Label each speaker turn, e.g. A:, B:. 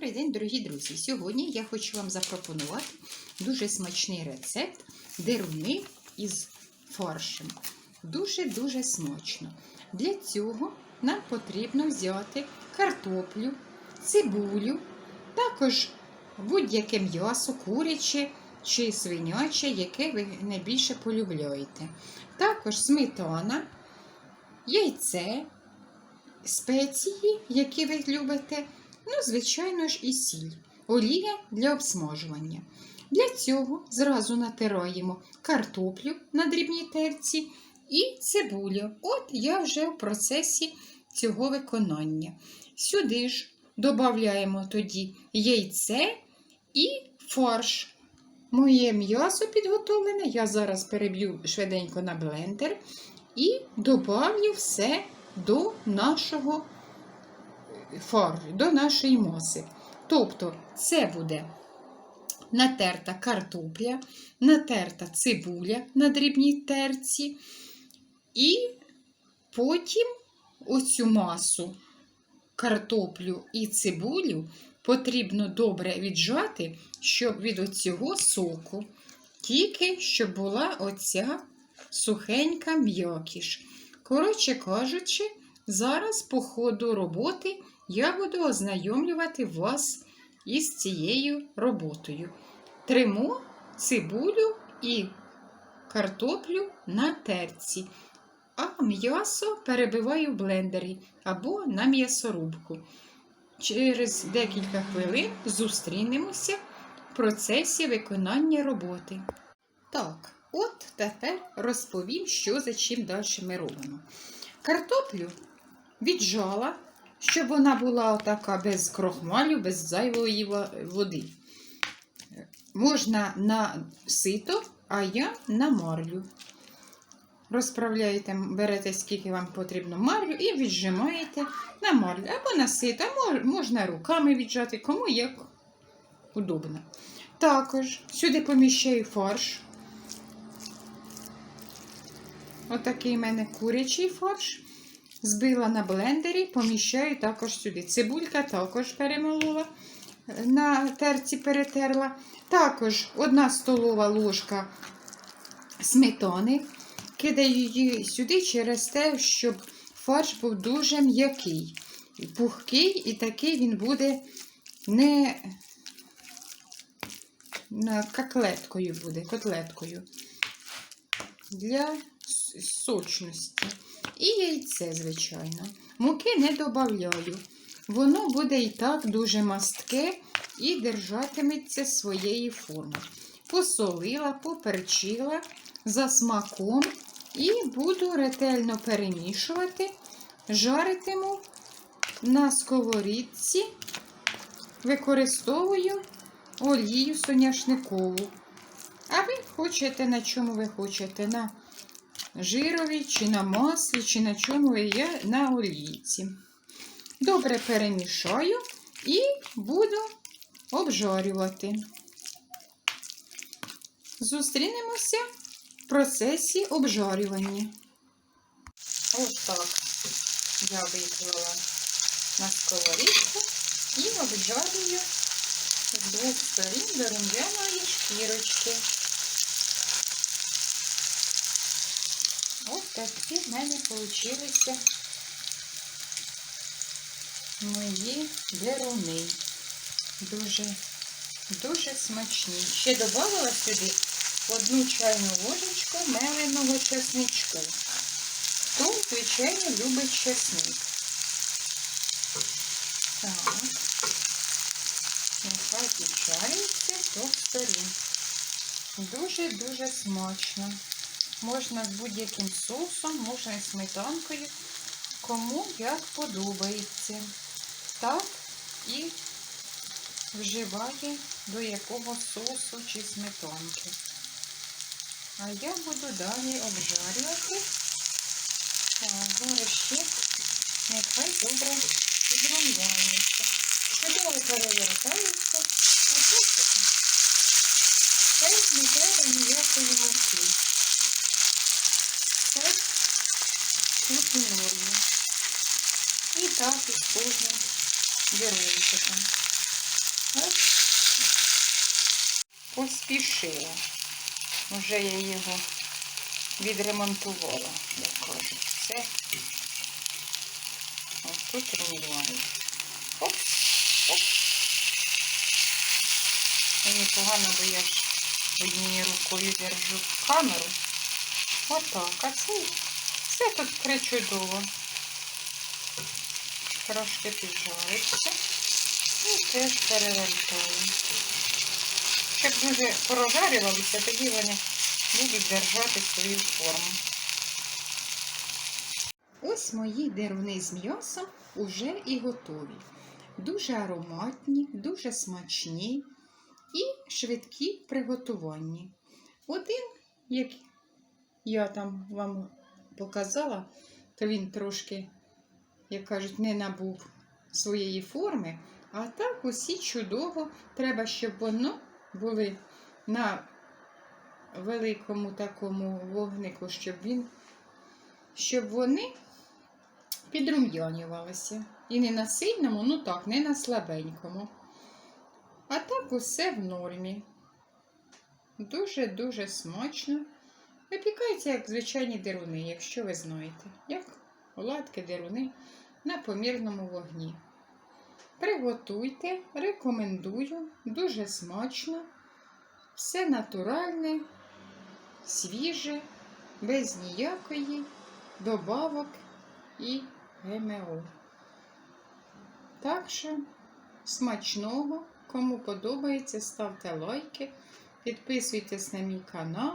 A: Добрий день, дорогі друзі! Сьогодні я хочу вам запропонувати дуже смачний рецепт деруни із фаршем. Дуже-дуже смачно. Для цього нам потрібно взяти картоплю, цибулю, також будь-яке м'ясо, куряче чи свиняче, яке ви найбільше полюбляєте. Також сметана, яйце, спеції, які ви любите. Ну, звичайно ж, і сіль, олія для обсмажування. Для цього зразу натираємо картоплю на дрібній терці і цибулю. От я вже в процесі цього виконання. Сюди ж додаємо тоді яйце і фарш. Моє м'ясо підготовлене, я зараз переб'ю швиденько на блендер і добавлю все до нашого фарш до нашої маси. Тобто це буде натерта картопля, натерта цибуля на дрібній терці, і потім оцю масу картоплю і цибулю потрібно добре віджати, щоб від оцього соку, тільки щоб була оця сухенька м'якіш. Коротше кажучи, зараз по ходу роботи я буду ознайомлювати вас із цією роботою. Триму цибулю і картоплю на терці, а м'ясо перебиваю в блендері або на м'ясорубку. Через декілька хвилин зустрінемося в процесі виконання роботи. Так, от тепер розповім, що за чим далі ми робимо. Картоплю віджала щоб вона була така без крохмалю, без зайвої води. Можна на сито, а я на марлю. Розправляєте, берете, скільки вам потрібно марлю, і віджимаєте на марлю. Або на сито, можна руками віджати, кому як удобно. Також сюди поміщаю фарш. Отакий в мене курячий фарш. Збила на блендері, поміщаю також сюди. Цибулька також перемолола, на терці перетерла. Також одна столова ложка сметани. Кидаю її сюди через те, щоб фарш був дуже м'який, пухкий, і такий він буде не котлеткою буде, котлеткою для сочності. І яйце, звичайно. Муки не додаю. Воно буде і так дуже мастке і держатиметься своєї форми. Посолила, поперчила за смаком і буду ретельно перемішувати, жаритиму на сковорідці, використовую олію соняшникову. А ви хочете, на чому ви хочете? На жирові, чи на маслі, чи на чому я на олійці. Добре перемішаю і буду обжарювати. Зустрінемося в процесі обжарювання. Ось так я виклала на сковорідку і обжарюю з двох сторін до рум'яної шкірочки. Ось такі в мене вийшли мої деруни. Дуже, дуже смачні. Ще додала сюди одну чайну ложечку меленого чесничку. Хто, звичайно, любить чесник. Так, нехай підчарюється до сторін. Дуже-дуже смачно. Можна з будь-яким соусом, можна і сметанкою, кому як подобається. Так і вживає до якого соусу чи сметанки. А я буду далі обжарювати. Зараз ще нехай добре підрумляється. Чудово перевертається. Ось ось Це не треба ніякої муки. Це тут нормі. І так і з кожним деревчиком. Ось. Поспішила. Вже я його відремонтувала, як кажуть. Все. Ось тут рулюваю. Оп, оп. Мені погано, бо я ж однією рукою держу камеру. Отак. А це все тут причудово. Трошки піджариться. І теж перевертаю. Щоб дуже прожарювалися, тоді вони будуть держати свою форму. Ось мої деруни з м'ясом уже і готові. Дуже ароматні, дуже смачні і швидкі в приготуванні. Один, як я там вам показала, то він трошки, як кажуть, не набув своєї форми. А так усі чудово. Треба, щоб воно були на великому такому вогнику, щоб він, щоб вони підрум'янювалися. І не на сильному, ну так, не на слабенькому. А так усе в нормі. Дуже-дуже смачно. Випікається, як звичайні деруни, якщо ви знаєте, як оладки, деруни на помірному вогні. Приготуйте, рекомендую, дуже смачно, все натуральне, свіже, без ніякої добавок і ГМО. Так що смачного, кому подобається, ставте лайки, підписуйтесь на мій канал.